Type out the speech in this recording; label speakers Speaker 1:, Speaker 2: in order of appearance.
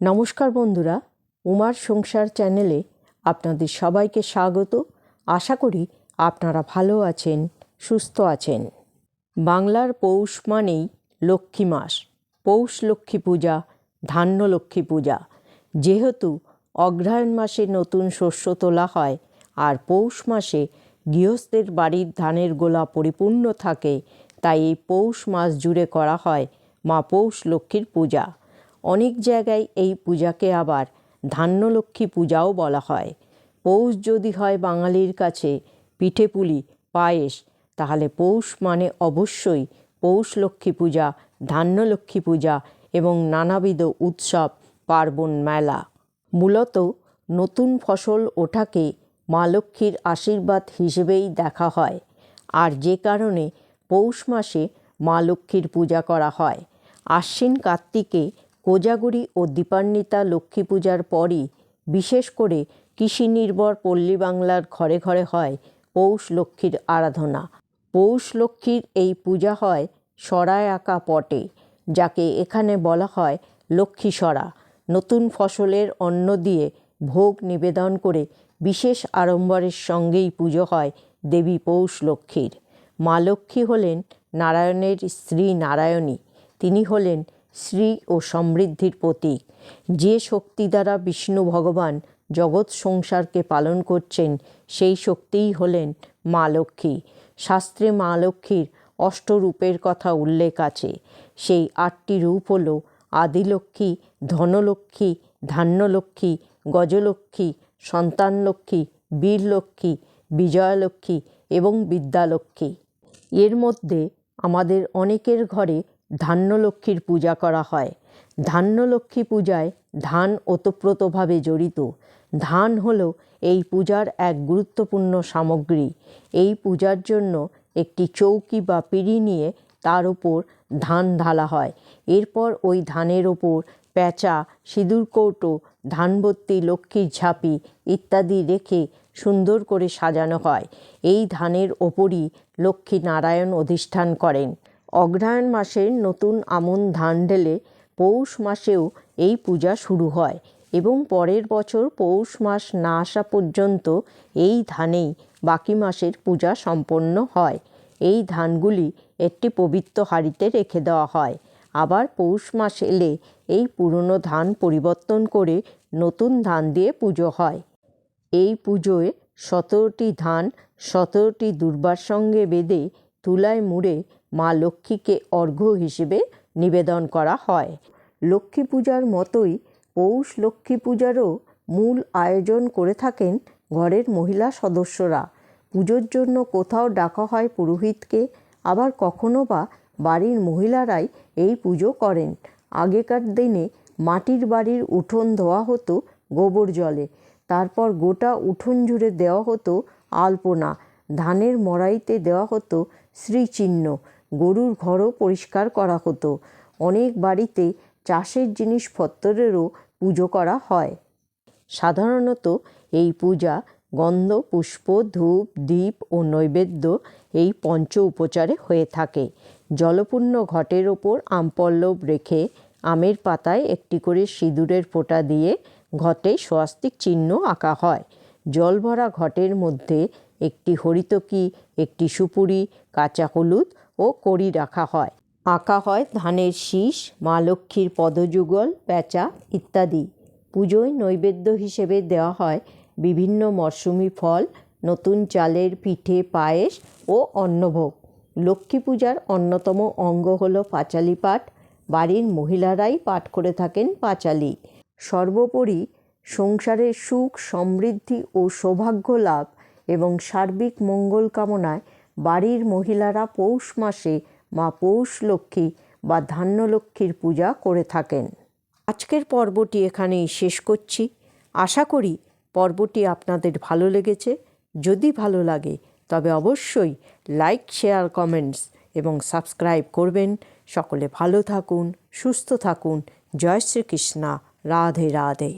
Speaker 1: নমস্কার বন্ধুরা, উমার সংসার চ্যানেলে আপনাদের সবাইকে স্বাগত। আশা করি আপনারা ভালো আছেন, সুস্থ আছেন। বাংলার পৌষ মানেই লক্ষ্মী মাস। পৌষ লক্ষ্মী পূজা, ধান্য লক্ষ্মী পূজা। যেহেতু অগ্রহায়ণ মাসে নতুন শস্য তোলা হয়, আর পৌষ মাসে গৃহস্থের বাড়ির ধানের গোলা পরিপূর্ণ থাকে, তাই এই পৌষ মাস জুড়ে করা হয় মা পৌষ লক্ষ্মীর পূজা। অনেক জায়গায় এই পূজাকে আবার ধান্যলক্ষ্মী পূজাও বলা হয়। পৌষ যদি হয় বাঙালির কাছে পিঠেপুলি পায়েস, তাহলে পৌষ মানে অবশ্যই পৌষ লক্ষ্মী পূজা, ধান্যলক্ষ্মী পূজা এবং নানাবিধ উৎসব, পার্বণ মেলা। মূলত নতুন ফসল ওঠাকে মা লক্ষ্মীর আশীর্বাদ হিসেবেই দেখা হয়। আর যে কারণে পৌষ মাসে মা লক্ষ্মীর পূজা করা হয়। আশ্বিন কার্তিকে কোজাগরি ও দীপান্বিতা লক্ষ্মী পূজার পরই, বিশেষ করে কৃষি নির্ভর পল্লী বাংলার ঘরে ঘরে হয় পৌষ লক্ষ্মীর আরাধনা। পৌষ লক্ষ্মীর এই পূজা হয় সরায় আঁকা পটে, যাকে এখানে বলা হয় লক্ষ্মী সরা। নতুন ফসলের অন্ন দিয়ে ভোগ নিবেদন করে বিশেষ আড়ম্বরের সঙ্গেই পুজো হয় দেবী পৌষ লক্ষ্মীর। মা লক্ষ্মী হলেন নারায়ণের স্ত্রী নারায়ণী, তিনি হলেন শ্রী ও সমৃদ্ধির প্রতীক। যে শক্তি দ্বারা বিষ্ণু ভগবান জগৎ সংসারকে পালন করছেন, সেই শক্তিই হলেন মা লক্ষ্মী। শাস্ত্রে মা লক্ষ্মীর অষ্টরূপের কথা উল্লেখ আছে। সেই আটটি রূপ হল আদিলক্ষ্মী, ধনলক্ষ্মী, ধান্যলক্ষ্মী, গজলক্ষ্মী, সন্তানলক্ষ্মী, বীরলক্ষ্মী, বিজয়ালক্ষ্মী এবং বিদ্যালক্ষ্মী। এর মধ্যে আমাদের অনেকের ঘরে ধান্যলক্ষ্মীর পূজা করা হয়। ধান্যলক্ষ্মী পূজায় ধান ওতপ্রোতভাবে জড়িত। ধান হলো এই পূজার এক গুরুত্বপূর্ণ সামগ্রী। এই পূজার জন্য একটি চৌকি বা পিঁড়ি নিয়ে তার ওপর ধান ঢালা হয়। এরপর ওই ধানের ওপর প্যাঁচা সিঁদুর কৌটো, ধানবত্তি, লক্ষ্মীর ঝাঁপি ইত্যাদি রেখে সুন্দর করে সাজানো হয়। এই ধানের ওপরই লক্ষ্মী নারায়ণ অধিষ্ঠান করেন। অগ্রহায়ণ মাসের নতুন আমন ধান ঢেলে পৌষ মাসেও এই পূজা শুরু হয় এবং পরের বছর পৌষ মাস না আসা পর্যন্ত এই ধানেই বাকি মাসের পূজা সম্পন্ন হয়। এই ধানগুলি একটি পবিত্র হাঁড়িতে রেখে দেওয়া হয়। আবার পৌষ মাস এলে এই পুরনো ধান পরিবর্তন করে নতুন ধান দিয়ে পুজো হয়। এই পুজোয় সতেরোটি ধান সতেরোটি দুর্বার সঙ্গে বেঁধে তুলায় মুড়ে মা লক্ষ্মীকে অর্ঘ্য হিসেবে নিবেদন করা হয়। লক্ষ্মী পূজার মতোই পৌষ লক্ষ্মী পূজারও মূল আয়োজন করে থাকেন ঘরের মহিলা সদস্যরা। পুজোর জন্য কোথাও ডাকা হয় পুরোহিতকে, আবার কখনো বা বাড়ির মহিলারাই এই পুজো করেন। আগেকার দিনে মাটির বাড়ির উঠোন ধোয়া হতো গোবর জলে, তারপর গোটা উঠোন জুড়ে দেওয়া হতো আলপনা, ধানের মড়াইতে দেওয়া হতো শ্রীচিহ্ন। গরুর ঘরও পরিষ্কার করা হতো। অনেক বাড়িতে চাষের জিনিসপত্রেরও পুজো করা হয়। সাধারণত এই পূজা গন্ধ, পুষ্প, ধূপ দ্বীপ ও নৈবেদ্য এই পঞ্চ উপচারে হয়ে থাকে। জলপূর্ণ ঘটের ওপর আমপল্লব রেখে আমের পাতায় একটি করে সিঁদুরের ফোঁটা দিয়ে ঘটে স্বস্তিক চিহ্ন আঁকা হয়। জল ভরা ঘটের মধ্যে একটি হরিতকি, একটি সুপুরি, কাঁচা হলুদ ও কড়ি রাখা হয়। আঁকা হয় ধানের শীষ, মা লক্ষ্মীর পদযুগল, পেঁচা ইত্যাদি। পুজোয় নৈবেদ্য হিসেবে দেওয়া হয় বিভিন্ন মরশুমি ফল, নতুন চালের পিঠে পায়েস ও অন্নভোগ। লক্ষ্মী পূজার অন্যতম অঙ্গ হল পাঁচালি পাঠ। বাড়ির মহিলারাই পাঠ করে থাকেন পাঁচালি। সর্বোপরি সংসারের সুখ, সমৃদ্ধি ও সৌভাগ্য লাভ এবং সার্বিক মঙ্গল কামনায় বাড়ির মহিলারা পৌষ মাসে মা পৌষ লক্ষ্মী বা ধান্যলক্ষ্মীর পূজা করে থাকেন। আজকের পর্বটি এখানেই শেষ করছি। আশা করি পর্বটি আপনাদের ভালো লেগেছে। যদি ভালো লাগে, তবে অবশ্যই লাইক, শেয়ার, কমেন্টস এবং সাবস্ক্রাইব করবেন। সকলে ভালো থাকুন, সুস্থ থাকুন। জয় শ্রীকৃষ্ণা। রাধে রাধে।